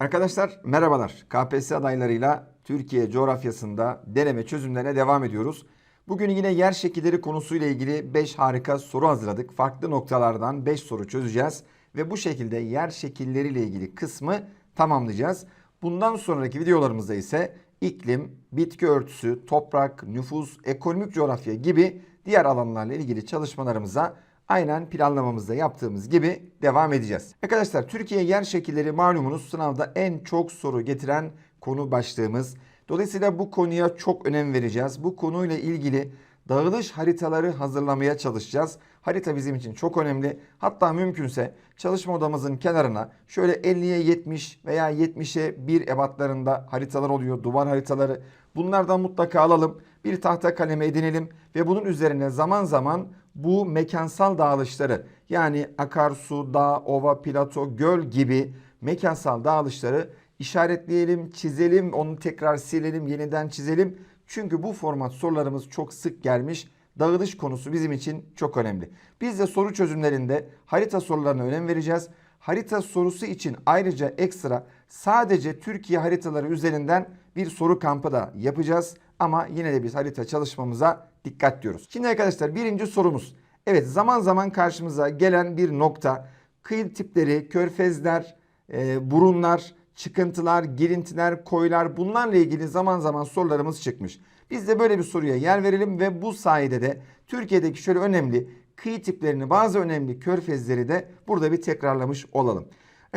Arkadaşlar merhabalar. KPSS adaylarıyla Türkiye coğrafyasında deneme çözümlerine devam ediyoruz. Bugün yine yer şekilleri konusuyla ilgili 5 harika soru hazırladık. Farklı noktalardan 5 soru çözeceğiz ve bu şekilde yer şekilleriyle ilgili kısmı tamamlayacağız. Bundan sonraki videolarımızda ise iklim, bitki örtüsü, toprak, nüfus, ekonomik coğrafya gibi diğer alanlarla ilgili çalışmalarımıza aynen planlamamızda yaptığımız gibi devam edeceğiz. Arkadaşlar Türkiye yer şekilleri malumunuz sınavda en çok soru getiren konu başlığımız. Dolayısıyla bu konuya çok önem vereceğiz. Bu konuyla ilgili dağılış haritaları hazırlamaya çalışacağız. Harita bizim için çok önemli. Hatta mümkünse çalışma odamızın kenarına şöyle 50'ye 70 veya 70'e 1 ebatlarında haritalar oluyor. Duvar haritaları. Bunlardan mutlaka alalım. Bir tahta kaleme edinelim ve bunun üzerine zaman zaman bu mekansal dağılışları yani akarsu, dağ, ova, plato, göl gibi mekansal dağılışları işaretleyelim, çizelim, onu tekrar silelim, yeniden çizelim. Çünkü bu format sorularımız çok sık gelmiş. Dağılış konusu bizim için çok önemli. Biz de soru çözümlerinde harita sorularına önem vereceğiz. Harita sorusu için ayrıca ekstra sadece Türkiye haritaları üzerinden bir soru kampı da yapacağız. Ama yine de biz harita çalışmamıza dikkat diyoruz. Şimdi arkadaşlar birinci sorumuz. Evet zaman zaman karşımıza gelen bir nokta. Kıyı tipleri, körfezler, e, burunlar, çıkıntılar, girintiler, koylar bunlarla ilgili zaman zaman sorularımız çıkmış. Biz de böyle bir soruya yer verelim ve bu sayede de Türkiye'deki şöyle önemli kıyı tiplerini bazı önemli körfezleri de burada bir tekrarlamış olalım.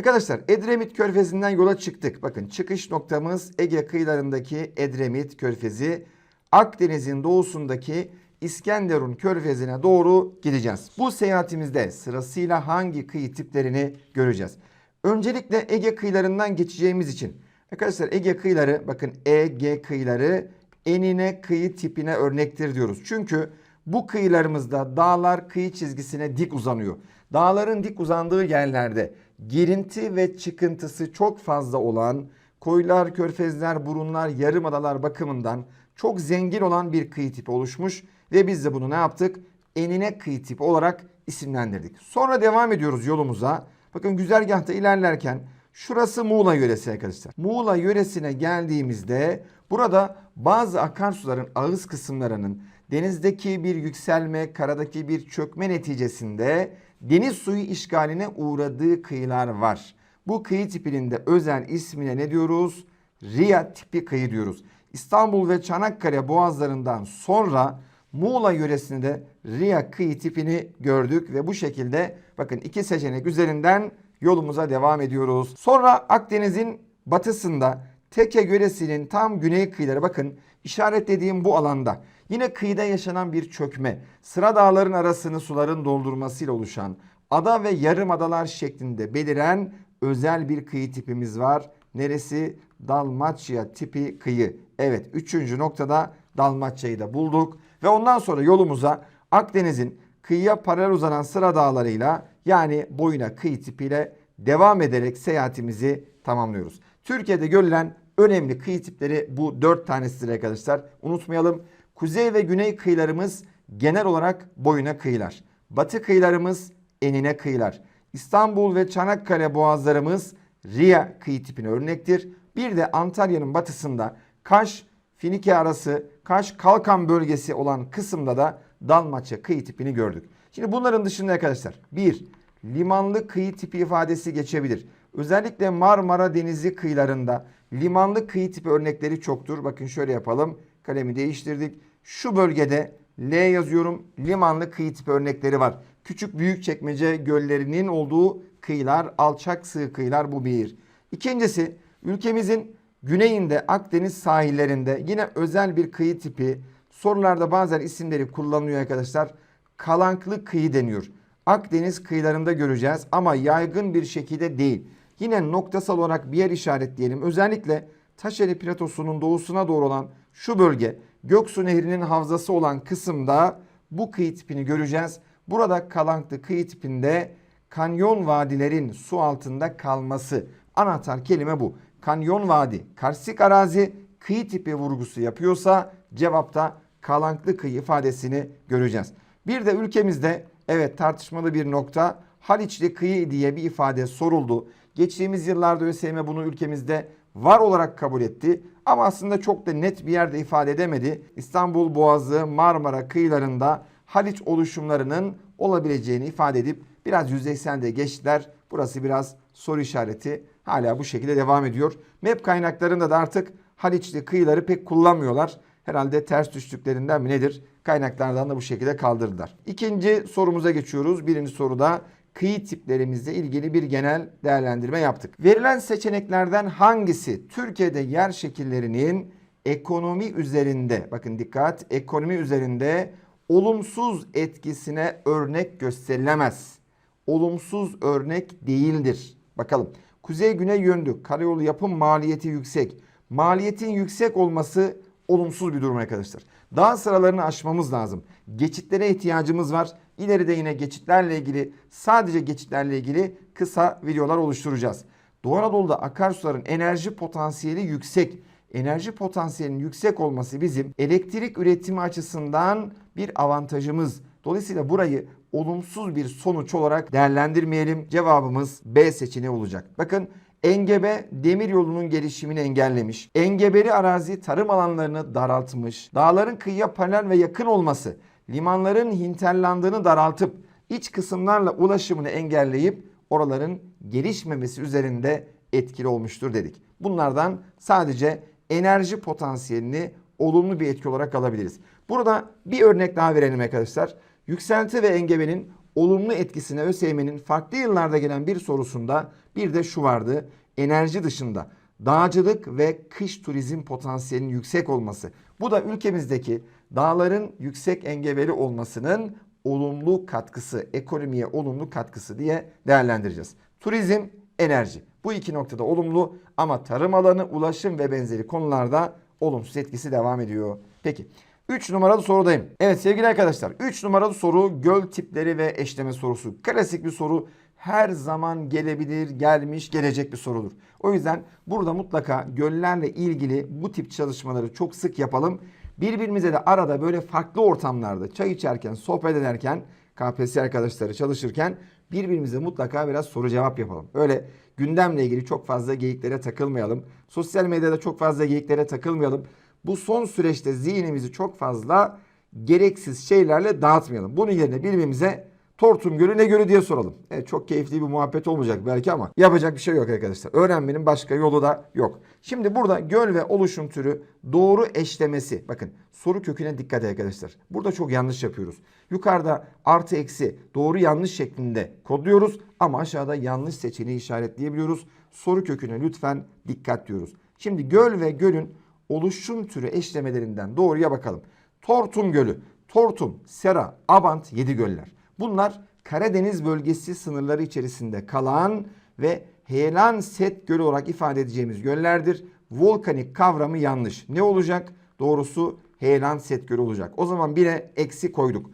Arkadaşlar Edremit Körfezi'nden yola çıktık. Bakın çıkış noktamız Ege kıyılarındaki Edremit Körfezi. Akdeniz'in doğusundaki İskenderun Körfezi'ne doğru gideceğiz. Bu seyahatimizde sırasıyla hangi kıyı tiplerini göreceğiz? Öncelikle Ege kıyılarından geçeceğimiz için arkadaşlar Ege kıyıları bakın Ege kıyıları enine kıyı tipine örnektir diyoruz. Çünkü bu kıyılarımızda dağlar kıyı çizgisine dik uzanıyor. Dağların dik uzandığı yerlerde girinti ve çıkıntısı çok fazla olan koylar, körfezler, burunlar, yarımadalar bakımından çok zengin olan bir kıyı tipi oluşmuş ve biz de bunu ne yaptık? Enine kıyı tipi olarak isimlendirdik. Sonra devam ediyoruz yolumuza. Bakın güzergahta ilerlerken şurası Muğla yöresi arkadaşlar. Muğla yöresine geldiğimizde burada bazı akarsuların ağız kısımlarının denizdeki bir yükselme, karadaki bir çökme neticesinde deniz suyu işgaline uğradığı kıyılar var. Bu kıyı tipinin de özel ismine ne diyoruz? Riya tipi kıyı diyoruz. İstanbul ve Çanakkale boğazlarından sonra Muğla yöresinde Riya kıyı tipini gördük ve bu şekilde bakın iki seçenek üzerinden yolumuza devam ediyoruz. Sonra Akdeniz'in batısında Teke yöresinin tam güney kıyıları bakın işaretlediğim bu alanda yine kıyıda yaşanan bir çökme, sıra dağların arasını suların doldurmasıyla oluşan ada ve yarım adalar şeklinde beliren özel bir kıyı tipimiz var. Neresi? Dalmaçya tipi kıyı. Evet üçüncü noktada Dalmaçya'yı da bulduk. Ve ondan sonra yolumuza Akdeniz'in kıyıya paralel uzanan sıra dağlarıyla yani boyuna kıyı tipiyle devam ederek seyahatimizi tamamlıyoruz. Türkiye'de görülen önemli kıyı tipleri bu dört tanesidir arkadaşlar. Unutmayalım. Kuzey ve güney kıyılarımız genel olarak boyuna kıyılar. Batı kıyılarımız enine kıyılar. İstanbul ve Çanakkale boğazlarımız Riya kıyı tipine örnektir. Bir de Antalya'nın batısında Kaş, Finike arası Kaş Kalkan bölgesi olan kısımda da Dalmaçya kıyı tipini gördük. Şimdi bunların dışında arkadaşlar bir limanlı kıyı tipi ifadesi geçebilir. Özellikle Marmara Denizi kıyılarında limanlı kıyı tipi örnekleri çoktur. Bakın şöyle yapalım. Kalemi değiştirdik. Şu bölgede L yazıyorum. Limanlı kıyı tipi örnekleri var. Küçük büyük çekmece göllerinin olduğu kıyılar, alçak sığ kıyılar bu bir. İkincisi ülkemizin güneyinde Akdeniz sahillerinde yine özel bir kıyı tipi sorularda bazen isimleri kullanılıyor arkadaşlar. Kalanklı kıyı deniyor. Akdeniz kıyılarında göreceğiz ama yaygın bir şekilde değil. Yine noktasal olarak bir yer işaretleyelim. Özellikle Taşeli Platosu'nun doğusuna doğru olan şu bölge Göksu Nehri'nin havzası olan kısımda bu kıyı tipini göreceğiz. Burada kalanklı kıyı tipinde kanyon vadilerin su altında kalması. Anahtar kelime bu. Kanyon vadi, karstik arazi, kıyı tipi vurgusu yapıyorsa cevapta kalanklı kıyı ifadesini göreceğiz. Bir de ülkemizde evet tartışmalı bir nokta Haliçli kıyı diye bir ifade soruldu. Geçtiğimiz yıllarda ÖSYM bunu ülkemizde var olarak kabul etti. Ama aslında çok da net bir yerde ifade edemedi. İstanbul Boğazı, Marmara kıyılarında Haliç oluşumlarının olabileceğini ifade edip biraz yüzeysel de geçtiler. Burası biraz soru işareti. Hala bu şekilde devam ediyor. MEP kaynaklarında da artık Haliçli kıyıları pek kullanmıyorlar. Herhalde ters düştüklerinden mi nedir? Kaynaklardan da bu şekilde kaldırdılar. İkinci sorumuza geçiyoruz. Birinci soruda kıyı tiplerimizle ilgili bir genel değerlendirme yaptık. Verilen seçeneklerden hangisi Türkiye'de yer şekillerinin ekonomi üzerinde bakın dikkat ekonomi üzerinde olumsuz etkisine örnek gösterilemez. Olumsuz örnek değildir. Bakalım. Kuzey güney yönlü karayolu yapım maliyeti yüksek. Maliyetin yüksek olması olumsuz bir durum arkadaşlar. Dağ sıralarını aşmamız lazım. Geçitlere ihtiyacımız var. İleride yine geçitlerle ilgili sadece geçitlerle ilgili kısa videolar oluşturacağız. Doğu Anadolu'da akarsuların enerji potansiyeli yüksek. Enerji potansiyelinin yüksek olması bizim elektrik üretimi açısından bir avantajımız. Dolayısıyla burayı olumsuz bir sonuç olarak değerlendirmeyelim. Cevabımız B seçeneği olacak. Bakın Engebe demir yolunun gelişimini engellemiş. Engebeli arazi tarım alanlarını daraltmış. Dağların kıyıya paralel ve yakın olması limanların hinterlandığını daraltıp iç kısımlarla ulaşımını engelleyip oraların gelişmemesi üzerinde etkili olmuştur dedik. Bunlardan sadece enerji potansiyelini olumlu bir etki olarak alabiliriz. Burada bir örnek daha verelim arkadaşlar. Yükselti ve engebenin olumlu etkisine ÖSYM'nin farklı yıllarda gelen bir sorusunda bir de şu vardı. Enerji dışında dağcılık ve kış turizm potansiyelinin yüksek olması. Bu da ülkemizdeki dağların yüksek engebeli olmasının olumlu katkısı, ekonomiye olumlu katkısı diye değerlendireceğiz. Turizm, enerji. Bu iki noktada olumlu ama tarım alanı, ulaşım ve benzeri konularda olumsuz etkisi devam ediyor. Peki 3 numaralı sorudayım. Evet sevgili arkadaşlar 3 numaralı soru göl tipleri ve eşleme sorusu. Klasik bir soru her zaman gelebilir, gelmiş, gelecek bir sorudur. O yüzden burada mutlaka göllerle ilgili bu tip çalışmaları çok sık yapalım. Birbirimize de arada böyle farklı ortamlarda çay içerken, sohbet ederken, KPSS arkadaşları çalışırken birbirimize mutlaka biraz soru cevap yapalım. Öyle gündemle ilgili çok fazla geyiklere takılmayalım. Sosyal medyada çok fazla geyiklere takılmayalım. Bu son süreçte zihnimizi çok fazla gereksiz şeylerle dağıtmayalım. Bunun yerine birbirimize Tortum Gölü ne gölü diye soralım. Evet çok keyifli bir muhabbet olmayacak belki ama yapacak bir şey yok arkadaşlar. Öğrenmenin başka yolu da yok. Şimdi burada göl ve oluşum türü doğru eşlemesi. Bakın soru köküne dikkat arkadaşlar. Burada çok yanlış yapıyoruz. Yukarıda artı eksi doğru yanlış şeklinde kodluyoruz ama aşağıda yanlış seçeneği işaretleyebiliyoruz. Soru köküne lütfen dikkat diyoruz. Şimdi göl ve gölün oluşum türü eşlemelerinden doğruya bakalım. Tortum Gölü, Tortum, Sera, Abant, Yedi Göller. Bunlar Karadeniz bölgesi sınırları içerisinde kalan ve heyelan set gölü olarak ifade edeceğimiz göllerdir. Volkanik kavramı yanlış. Ne olacak? Doğrusu heyelan set gölü olacak. O zaman bire eksi koyduk.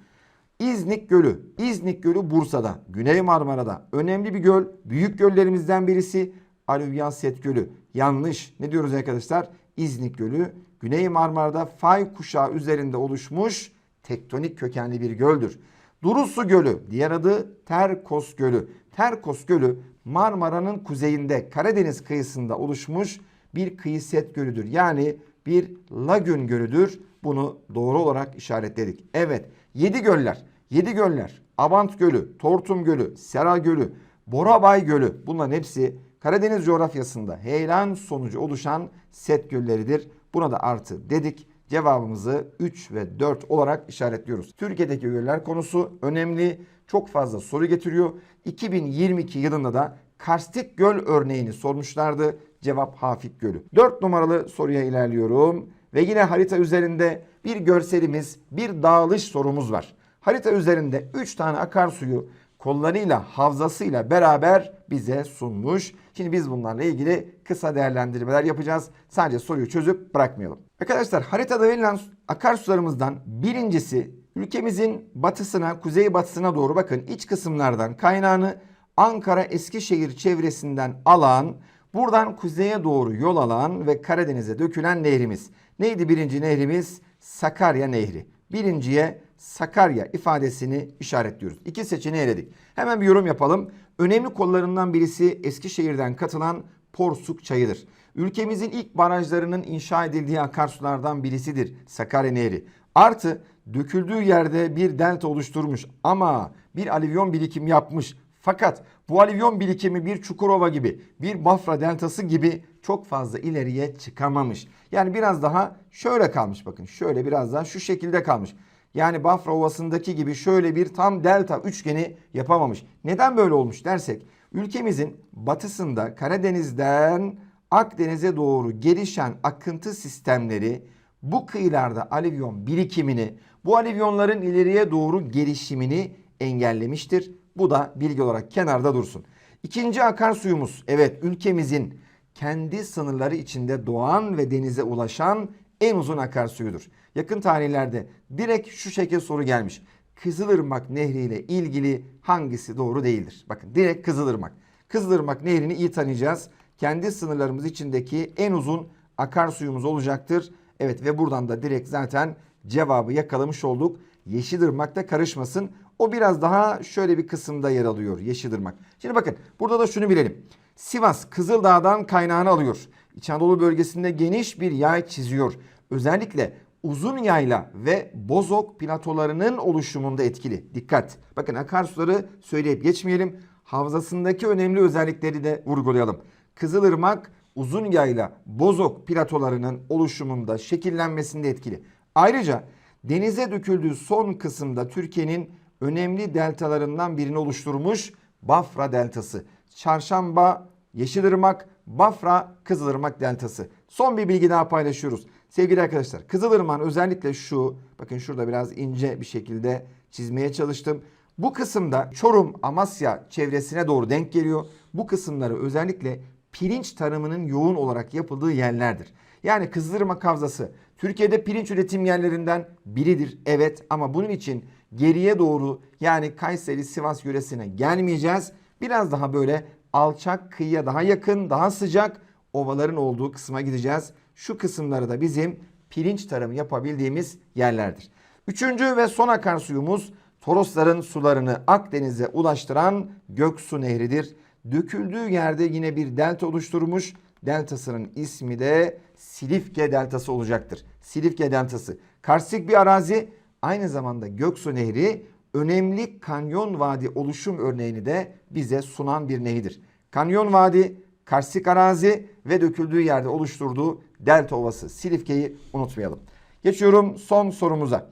İznik Gölü. İznik Gölü Bursa'da, Güney Marmara'da. Önemli bir göl. Büyük göllerimizden birisi. Alüvyal Set Gölü. Yanlış. Ne diyoruz arkadaşlar? İznik Gölü Güney Marmara'da fay kuşağı üzerinde oluşmuş tektonik kökenli bir göldür. Durusu Gölü, diğer adı Terkos Gölü. Terkos Gölü Marmara'nın kuzeyinde Karadeniz kıyısında oluşmuş bir kıyı set gölüdür. Yani bir lagün gölüdür. Bunu doğru olarak işaretledik. Evet, yedi göller. Yedi göller. Abant Gölü, Tortum Gölü, Sera Gölü, Borabay Gölü. Bunların hepsi Karadeniz coğrafyasında heyelan sonucu oluşan set gölleridir. Buna da artı dedik. Cevabımızı 3 ve 4 olarak işaretliyoruz. Türkiye'deki göller konusu önemli. Çok fazla soru getiriyor. 2022 yılında da karstik göl örneğini sormuşlardı. Cevap Hafik Gölü. 4 numaralı soruya ilerliyorum. Ve yine harita üzerinde bir görselimiz, bir dağılış sorumuz var. Harita üzerinde 3 tane akarsuyu kollarıyla, havzasıyla beraber bize sunmuş. Şimdi biz bunlarla ilgili kısa değerlendirmeler yapacağız. Sadece soruyu çözüp bırakmayalım. Arkadaşlar haritada verilen akarsularımızdan birincisi ülkemizin batısına, kuzey batısına doğru bakın iç kısımlardan kaynağını Ankara Eskişehir çevresinden alan, buradan kuzeye doğru yol alan ve Karadeniz'e dökülen nehrimiz. Neydi birinci nehrimiz? Sakarya Nehri. Birinciye Sakarya ifadesini işaretliyoruz. İki seçeneği eledik. Hemen bir yorum yapalım. Önemli kollarından birisi Eskişehir'den katılan Porsuk Çayı'dır. Ülkemizin ilk barajlarının inşa edildiği akarsulardan birisidir Sakarya Nehri. Artı döküldüğü yerde bir delta oluşturmuş ama bir alüvyon birikim yapmış. Fakat bu alüvyon birikimi bir Çukurova gibi, bir Bafra deltası gibi çok fazla ileriye çıkamamış. Yani biraz daha şöyle kalmış bakın. Şöyle biraz daha şu şekilde kalmış. Yani Bafra Ovası'ndaki gibi şöyle bir tam delta üçgeni yapamamış. Neden böyle olmuş dersek ülkemizin batısında Karadeniz'den Akdeniz'e doğru gelişen akıntı sistemleri bu kıyılarda alüvyon birikimini, bu alüvyonların ileriye doğru gelişimini engellemiştir. Bu da bilgi olarak kenarda dursun. İkinci akarsuyumuz evet ülkemizin kendi sınırları içinde doğan ve denize ulaşan en uzun akarsuyudur. Yakın tarihlerde direkt şu şekilde soru gelmiş. Kızılırmak Nehri ile ilgili hangisi doğru değildir? Bakın direkt Kızılırmak. Kızılırmak Nehri'ni iyi tanıyacağız. Kendi sınırlarımız içindeki en uzun akarsuyumuz olacaktır. Evet ve buradan da direkt zaten cevabı yakalamış olduk. Yeşilırmak da karışmasın. O biraz daha şöyle bir kısımda yer alıyor Yeşilırmak. Şimdi bakın burada da şunu bilelim. Sivas Kızıldağ'dan kaynağını alıyor. İç Anadolu bölgesinde geniş bir yay çiziyor. Özellikle uzun yayla ve bozok platolarının oluşumunda etkili. Dikkat. Bakın akarsuları söyleyip geçmeyelim. Havzasındaki önemli özellikleri de vurgulayalım. Kızılırmak uzun yayla bozok platolarının oluşumunda şekillenmesinde etkili. Ayrıca denize döküldüğü son kısımda Türkiye'nin önemli deltalarından birini oluşturmuş Bafra deltası. Çarşamba, Yeşilırmak, Bafra, Kızılırmak deltası. Son bir bilgi daha paylaşıyoruz. Sevgili arkadaşlar Kızılırmak'ın özellikle şu bakın şurada biraz ince bir şekilde çizmeye çalıştım. Bu kısımda Çorum, Amasya çevresine doğru denk geliyor. Bu kısımları özellikle pirinç tarımının yoğun olarak yapıldığı yerlerdir. Yani Kızılırmak Havzası Türkiye'de pirinç üretim yerlerinden biridir. Evet ama bunun için geriye doğru yani Kayseri, Sivas yöresine gelmeyeceğiz. Biraz daha böyle alçak, kıyıya daha yakın, daha sıcak ovaların olduğu kısma gideceğiz. Şu kısımları da bizim pirinç tarımı yapabildiğimiz yerlerdir. Üçüncü ve son akarsuyumuz Torosların sularını Akdeniz'e ulaştıran Göksu Nehri'dir. Döküldüğü yerde yine bir delta oluşturmuş. Deltasının ismi de Silifke Deltası olacaktır. Silifke Deltası. Karstik bir arazi aynı zamanda Göksu Nehri önemli kanyon vadi oluşum örneğini de bize sunan bir nehirdir. Kanyon vadi, karstik arazi ve döküldüğü yerde oluşturduğu delta ovası Silifke'yi unutmayalım. Geçiyorum son sorumuza.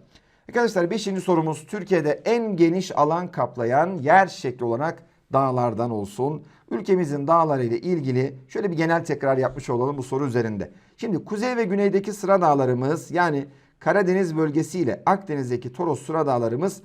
Arkadaşlar 5. sorumuz Türkiye'de en geniş alan kaplayan yer şekli olarak dağlardan olsun. Ülkemizin dağları ile ilgili şöyle bir genel tekrar yapmış olalım bu soru üzerinde. Şimdi kuzey ve güneydeki sıra dağlarımız yani Karadeniz bölgesi ile Akdeniz'deki Toros sıra dağlarımız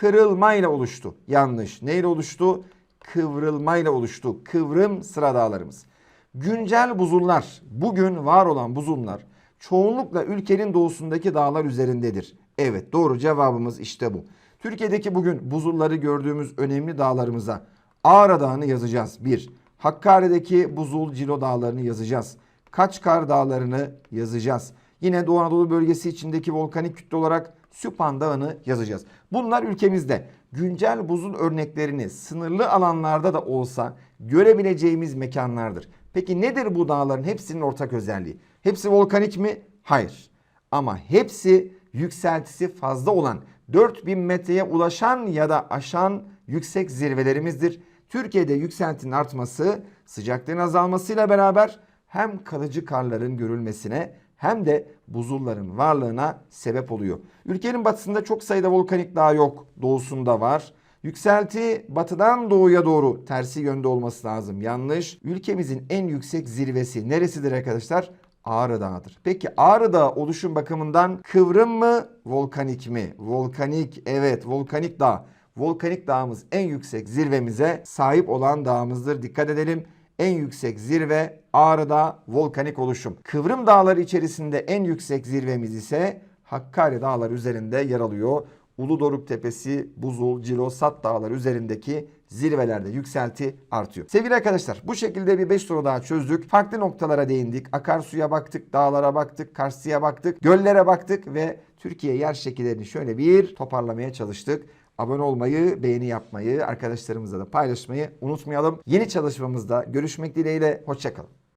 kırılmayla oluştu. Yanlış. Neyle oluştu? Kıvrılmayla oluştu. Kıvrım sıra dağlarımız. Güncel buzullar, bugün var olan buzullar çoğunlukla ülkenin doğusundaki dağlar üzerindedir. Evet doğru cevabımız işte bu. Türkiye'deki bugün buzulları gördüğümüz önemli dağlarımıza Ağrı Dağı'nı yazacağız. 1. Hakkari'deki buzul Cilo Dağları'nı yazacağız. Kaçkar Dağları'nı yazacağız. Yine Doğu Anadolu bölgesi içindeki volkanik kütle olarak Süphan Dağı'nı yazacağız. Bunlar ülkemizde güncel buzul örneklerini sınırlı alanlarda da olsa görebileceğimiz mekanlardır. Peki nedir bu dağların hepsinin ortak özelliği? Hepsi volkanik mi? Hayır. Ama hepsi yükseltisi fazla olan 4000 metreye ulaşan ya da aşan yüksek zirvelerimizdir. Türkiye'de yükseltinin artması sıcaklığın azalmasıyla beraber hem kalıcı karların görülmesine hem de buzulların varlığına sebep oluyor. Ülkenin batısında çok sayıda volkanik dağ yok. Doğusunda var. Yükselti batıdan doğuya doğru tersi yönde olması lazım. Yanlış. Ülkemizin en yüksek zirvesi neresidir arkadaşlar? Ağrı Dağı'dır. Peki Ağrı Dağı oluşum bakımından kıvrım mı, volkanik mi? Volkanik, evet volkanik dağ. Volkanik dağımız en yüksek zirvemize sahip olan dağımızdır. Dikkat edelim. En yüksek zirve Ağrı Dağı volkanik oluşum. Kıvrım dağları içerisinde en yüksek zirvemiz ise Hakkari dağları üzerinde yer alıyor. Uludoruk Tepesi, Buzul, Cilo, Sat dağları üzerindeki zirvelerde yükselti artıyor. Sevgili arkadaşlar bu şekilde bir 5 soru daha çözdük. Farklı noktalara değindik. Akarsuya baktık, dağlara baktık, Kars'ya baktık, göllere baktık ve Türkiye yer şekillerini şöyle bir toparlamaya çalıştık. Abone olmayı, beğeni yapmayı, arkadaşlarımızla da paylaşmayı unutmayalım. Yeni çalışmamızda görüşmek dileğiyle. Hoşçakalın.